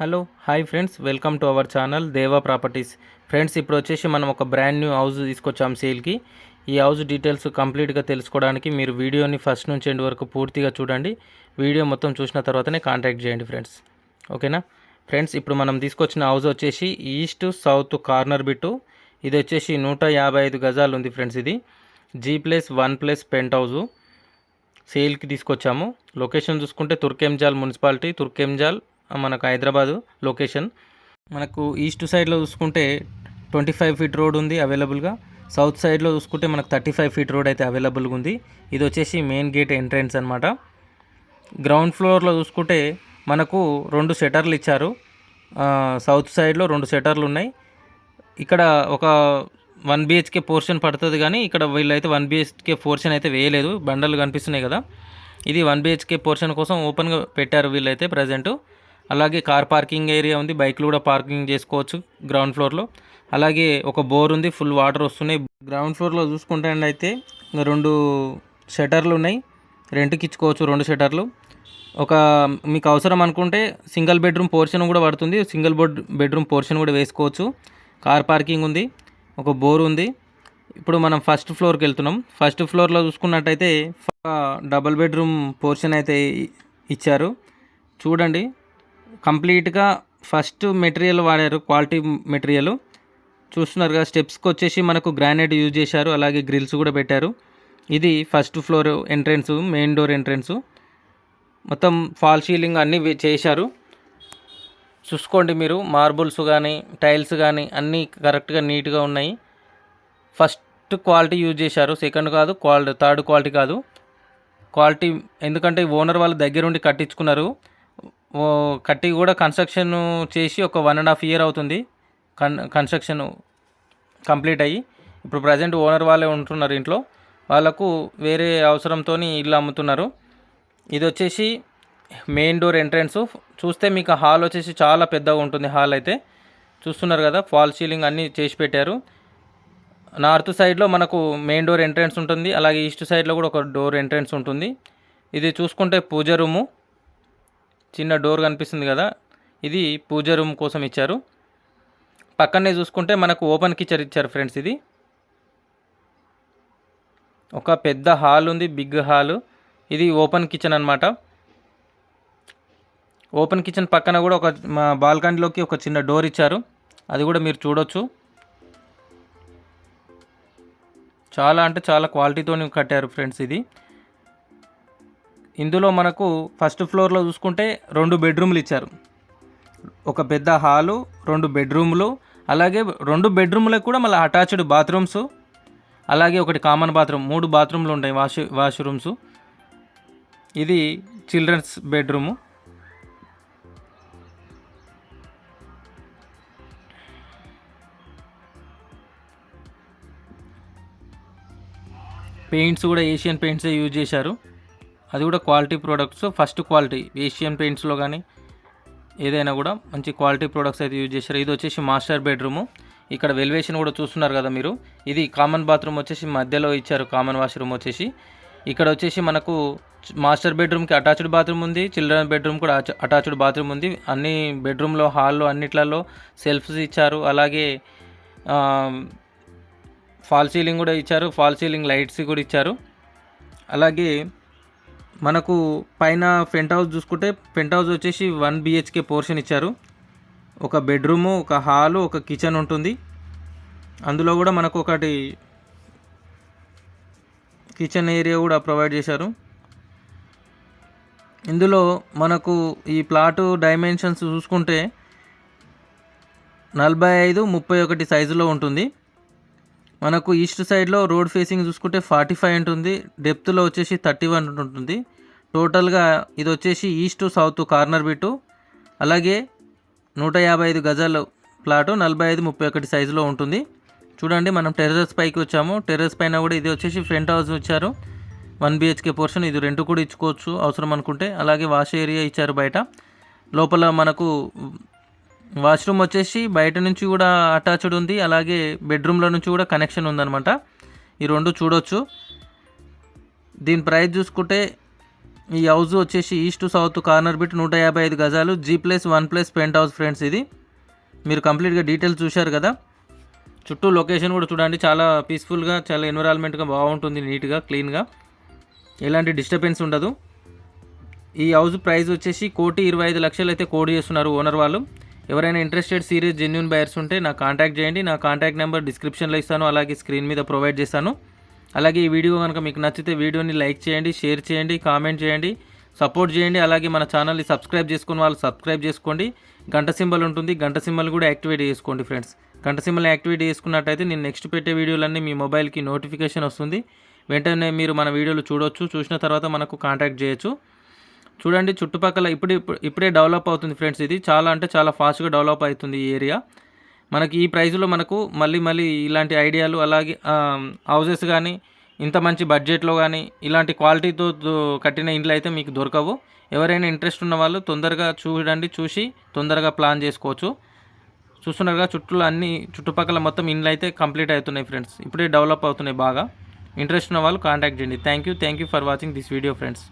Hello hi friends welcome to our channel Deva properties. Friends ఇప్పుడు వచ్చేసి మనం ఒక బ్రాండ్ న్యూ హౌస్ తీసుకొచ్చాం సేల్కి. ఈ హౌస్ డీటెయిల్స్ కంప్లీట్గా తెలుసుకోవడానికి మీరు వీడియోని ఫస్ట్ నుంచి ఎండ్ వరకు పూర్తిగా చూడండి. వీడియో మొత్తం చూసిన తర్వాతనే కాంటాక్ట్ చేయండి ఫ్రెండ్స్. ఓకేనా? ఫ్రెండ్స్ ఇప్పుడు మనం తీసుకొచ్చిన హౌస్ వచ్చేసి ఈస్ట్ సౌత్ కార్నర్ బిట్టు. ఇది వచ్చేసి నూట యాభై ఐదు గజాలు ఉంది ఫ్రెండ్స్ ఇది. G plus one plus penthouse సేల్కి తీసుకొచ్చాము. లొకేషన్ చూసుకుంటే తుర్కెంజాల్ మున్సిపాలిటీ తుర్కెంజాల్ మనకు హైదరాబాదు లొకేషన్. మనకు ఈస్ట్ సైడ్లో చూసుకుంటే ట్వంటీ ఫైవ్ ఫీట్ రోడ్ ఉంది అవైలబుల్గా. సౌత్ సైడ్లో చూసుకుంటే మనకు థర్టీ ఫైవ్ ఫీట్ రోడ్ అయితే అవైలబుల్గా ఉంది. ఇది వచ్చేసి మెయిన్ గేట్ ఎంట్రన్స్ అనమాట గ్రౌండ్ ఫ్లోర్లో చూసుకుంటే మనకు రెండు షటర్లు ఇచ్చారు. సౌత్ సైడ్లో రెండు షటర్లు ఉన్నాయి. ఇక్కడ ఒక వన్ బిహెచ్కే పోర్షన్ పడుతుంది కానీ ఇక్కడ వీళ్ళైతే వన్ బిహెచ్కే పోర్షన్ అయితే వేయలేదు. బండలు కనిపిస్తున్నాయి కదా. ఇది వన్ బిహెచ్కే పోర్షన్ కోసం ఓపెన్గా పెట్టారు వీళ్ళైతే ప్రజెంటు. అలాగే కార్ పార్కింగ్ ఏరియా ఉంది బైక్లు కూడా పార్కింగ్ చేసుకోవచ్చు గ్రౌండ్ ఫ్లోర్లో అలాగే ఒక బోర్ ఉంది ఫుల్ వాటర్ వస్తున్నాయి. గ్రౌండ్ ఫ్లోర్లో చూసుకుంటే అయితే రెండు షటర్లు ఉన్నాయి. రెంట్కి ఇచ్చుకోవచ్చు రెండు షటర్లు ఒక మీకు అవసరం అనుకుంటే సింగిల్ బెడ్రూమ్ పోర్షన్ కూడా పడుతుంది. సింగిల్ బెడ్ బెడ్రూమ్ పోర్షన్ కూడా వేసుకోవచ్చు. కార్ పార్కింగ్ ఉంది ఒక బోర్ ఉంది. ఇప్పుడు మనం ఫస్ట్ ఫ్లోర్కి వెళ్తున్నాం. ఫస్ట్ ఫ్లోర్లో చూసుకున్నట్టయితే డబల్ డబుల్ బెడ్రూమ్ పోర్షన్ అయితే ఇచ్చారు. చూడండి కంప్లీట్గా ఫస్ట్ మెటీరియల్ వాడారు క్వాలిటీ మెటీరియల్. చూస్తున్నారు కదా స్టెప్స్కి వచ్చేసి మనకు గ్రానైట్ యూజ్ చేశారు అలాగే గ్రిల్స్ కూడా పెట్టారు. ఇది first floor entrance main door entrance. మొత్తం ఫాల్ సీలింగ్ అన్నీ చేశారు. చూసుకోండి మీరు మార్బుల్స్ కానీ టైల్స్ కానీ అన్నీ కరెక్ట్గా నీట్గా ఉన్నాయి. ఫస్ట్ క్వాలిటీ యూజ్ చేశారు సెకండ్ కాదు క్వాలిటీ థర్డ్ క్వాలిటీ కాదు. క్వాలిటీ ఎందుకంటే ఓనర్ వాళ్ళు దగ్గరుండి కట్టించుకున్నారు. కట్టి కూడా కన్స్ట్రక్షన్ చేసి ఒక వన్ అండ్ హాఫ్ ఇయర్ అవుతుంది. కన్ కన్స్ట్రక్షన్ కంప్లీట్ అయ్యి ఇప్పుడు ప్రజెంట్ ఓనర్ వాళ్ళే ఉంటున్నారు ఇంట్లో. వాళ్ళకు వేరే అవసరంతో ఇల్లు అమ్ముతున్నారు. ఇది వచ్చేసి మెయిన్ డోర్ ఎంట్రన్స్ చూస్తే మీకు హాల్ వచ్చేసి చాలా పెద్దగా ఉంటుంది హాల్ అయితే. చూస్తున్నారు కదా ఫాల్ సీలింగ్ అన్నీ చేసి పెట్టారు. నార్త్ సైడ్లో మనకు మెయిన్ డోర్ ఎంట్రన్స్ ఉంటుంది. అలాగే ఈస్ట్ సైడ్లో కూడా ఒక డోర్ ఎంట్రన్స్ ఉంటుంది. ఇది చూసుకుంటే పూజ రూము. చిన్న డోర్ కనిపిస్తుంది కదా ఇది పూజ రూమ్ కోసం ఇచ్చారు. పక్కనే చూసుకుంటే మనకు ఓపెన్ కిచెన్ ఇచ్చారు ఫ్రెండ్స్ ఇది. ఒక పెద్ద హాల్ ఉంది బిగ్ హాల్. ఇది ఓపెన్ కిచెన్ అన్నమాట. ఓపెన్ కిచెన్ పక్కన కూడా ఒక మా బాల్కనీలోకి ఒక చిన్న డోర్ ఇచ్చారు. అది కూడా మీరు చూడొచ్చు. చాలా అంటే చాలా క్వాలిటీతో కట్టారు ఫ్రెండ్స్ ఇది. ఇందులో మనకు ఫస్ట్ ఫ్లోర్లో చూసుకుంటే రెండు బెడ్రూమ్లు ఇచ్చారు. ఒక పెద్ద హాలు రెండు బెడ్రూమ్లు అలాగే రెండు బెడ్రూమ్లకు కూడా మళ్ళీ అటాచ్డ్ బాత్రూమ్స్ అలాగే ఒకటి కామన్ బాత్రూమ్ మూడు బాత్రూమ్లు ఉంటాయి వాష్ వాష్రూమ్స్. ఇది చిల్డ్రన్స్ బెడ్రూము. పెయింట్స్ కూడా ఏషియన్ పెయింట్సే యూజ్ చేశారు. అది కూడా quality products first quality Asian పెయింట్స్లో కానీ ఏదైనా కూడా మంచి క్వాలిటీ ప్రోడక్ట్స్ అయితే యూజ్ చేశారు. ఇది వచ్చేసి మాస్టర్ బెడ్రూము ఇక్కడ వెల్వేషన్ కూడా చూస్తున్నారు కదా మీరు. ఇది కామన్ బాత్రూమ్ వచ్చేసి మధ్యలో ఇచ్చారు కామన్ వాష్రూమ్ వచ్చేసి. ఇక్కడ వచ్చేసి మనకు మాస్టర్ బెడ్రూమ్కి అటాచ్డ్ బాత్రూమ్ ఉంది చిల్డ్రన్ బెడ్రూమ్ కూడా అటాచ్డ్ బాత్రూమ్ ఉంది. అన్ని బెడ్రూమ్లో హాల్లో అన్నిట్లలో సెల్ఫ్స్ ఇచ్చారు. అలాగే ఫాల్ సీలింగ్ కూడా ఇచ్చారు. ఫాల్ సీలింగ్ లైట్స్ కూడా ఇచ్చారు. అలాగే మనకు పైన పెంట్ హౌస్ చూసుకుంటే పెంట్ హౌస్ వచ్చేసి వన్ బిహెచ్కే పోర్షన్ ఇచ్చారు. ఒక బెడ్రూము ఒక హాలు ఒక కిచెన్ ఉంటుంది. అందులో కూడా మనకు ఒకటి కిచెన్ ఏరియా కూడా ప్రొవైడ్ చేశారు. ఇందులో మనకు ఈ ప్లాటు డైమెన్షన్స్ చూసుకుంటే నలభై ఐదు ముప్పై ఒకటి సైజులో ఉంటుంది. మనకు ఈస్ట్ సైడ్లో రోడ్ ఫేసింగ్ చూసుకుంటే ఫార్టీ ఫైవ్ ఉంటుంది. డెప్త్లో వచ్చేసి థర్టీ వన్ ఉంటుంది. టోటల్గా ఇది వచ్చేసి ఈస్ట్ సౌత్ కార్నర్ బిట్టు అలాగే నూట యాభై ఐదు గజాల ప్లాటు నలభై ఐదు ముప్పై ఒకటి సైజులో ఉంటుంది. చూడండి మనం టెర్రస్ పైకి వచ్చాము. టెర్రస్ పైన కూడా ఇది వచ్చేసి ఫ్రంట్ హౌస్ ఇచ్చారు. వన్ బిహెచ్కే పోర్షన్ ఇది రెంట్ కూడా ఇచ్చుకోవచ్చు అవసరం అనుకుంటే. అలాగే వాష్ ఏరియా ఇచ్చారు బయట. లోపల మనకు వాష్రూమ్ వచ్చేసి బయట నుంచి కూడా అటాచ్డ్ ఉంది. అలాగే బెడ్రూమ్లో నుంచి కూడా కనెక్షన్ ఉందనమాట ఈ రెండు చూడొచ్చు. దీని ప్రైస్ చూసుకుంటే ఈ హౌస్ వచ్చేసి ఈస్ట్ సౌత్ కార్నర్ బిట్ నూట యాభై ఐదు గజాలు G plus one plus penthouse friends ఇది. మీరు కంప్లీట్గా డీటెయిల్స్ చూశారు కదా? చుట్టూ లొకేషన్ కూడా చూడండి చాలా పీస్ఫుల్గా చాలా ఎన్విరాన్మెంట్గా బాగుంటుంది నీట్గా క్లీన్గా. ఎలాంటి డిస్టర్బెన్స్ ఉండదు. ఈ హౌస్ ప్రైస్ వచ్చేసి కోటి ఇరవై ఐదు లక్షలు అయితే కోడ్ చేస్తున్నారు ఓనర్ వాళ్ళు. ఎవరైనా ఇంట్రెస్టెడ్ సీరియస్ జెన్యున్ బయర్స్ ఉంటే నాకు కాంటాక్ట్ చేయండి. నా కాంటాక్ట్ నెంబర్ డిస్క్రిప్షన్లో ఇస్తాను అలాగే స్క్రీన్ మీద ప్రొవైడ్ చేస్తాను. అలాగే ఈ వీడియో కనుక మీకు నచ్చితే వీడియోని లైక్ చేయండి షేర్ చేయండి కామెంట్ చేయండి సపోర్ట్ చేయండి. అలాగే మన ఛానల్ని సబ్స్క్రైబ్ చేసుకుని వాళ్ళు సబ్స్క్రైబ్ చేసుకోండి. గంట సింబల్ ఉంటుంది. గంట సింబల్ కూడా యాక్టివేట్ చేసుకోండి ఫ్రెండ్స్. గంట సింబల్ యాక్టివేట్ చేసుకున్నట్టయితే నేను నెక్స్ట్ పెట్టే వీడియోలన్నీ మీ మొబైల్కి నోటిఫికేషన్ వస్తుంది. వెంటనే మీరు మన వీడియోలు చూడొచ్చు. చూసిన తర్వాత మనకు కాంటాక్ట్ చేయొచ్చు. చూడండి చుట్టుపక్కల ఇప్పుడు ఇప్పుడే డెవలప్ అవుతుంది ఫ్రెండ్స్ ఇది. చాలా అంటే చాలా ఫాస్ట్గా డెవలప్ అవుతుంది ఈ ఏరియా. మనకి ఈ ప్రైస్లో మనకు మళ్ళీ మళ్ళీ ఇలాంటి ఐడియాలు అలాగే హౌజెస్ కానీ ఇంత మంచి బడ్జెట్లో కానీ ఇలాంటి క్వాలిటీతో కట్టిన ఇండ్లు అయితే మీకు దొరకవు. ఎవరైనా ఇంట్రెస్ట్ ఉన్న వాళ్ళు తొందరగా చూడండి చూసి తొందరగా ప్లాన్ చేసుకోవచ్చు. చూస్తున్నారుగా చుట్టూ అన్ని చుట్టుపక్కల మొత్తం ఇండ్లు అయితే కంప్లీట్ అవుతున్నాయి ఫ్రెండ్స్. ఇప్పుడే డెవలప్ అవుతున్నాయి బాగా. ఇంట్రెస్ట్ ఉన్న వాళ్ళు కాంటాక్ట్ చేయండి. Thank you thank you for watching this video friends.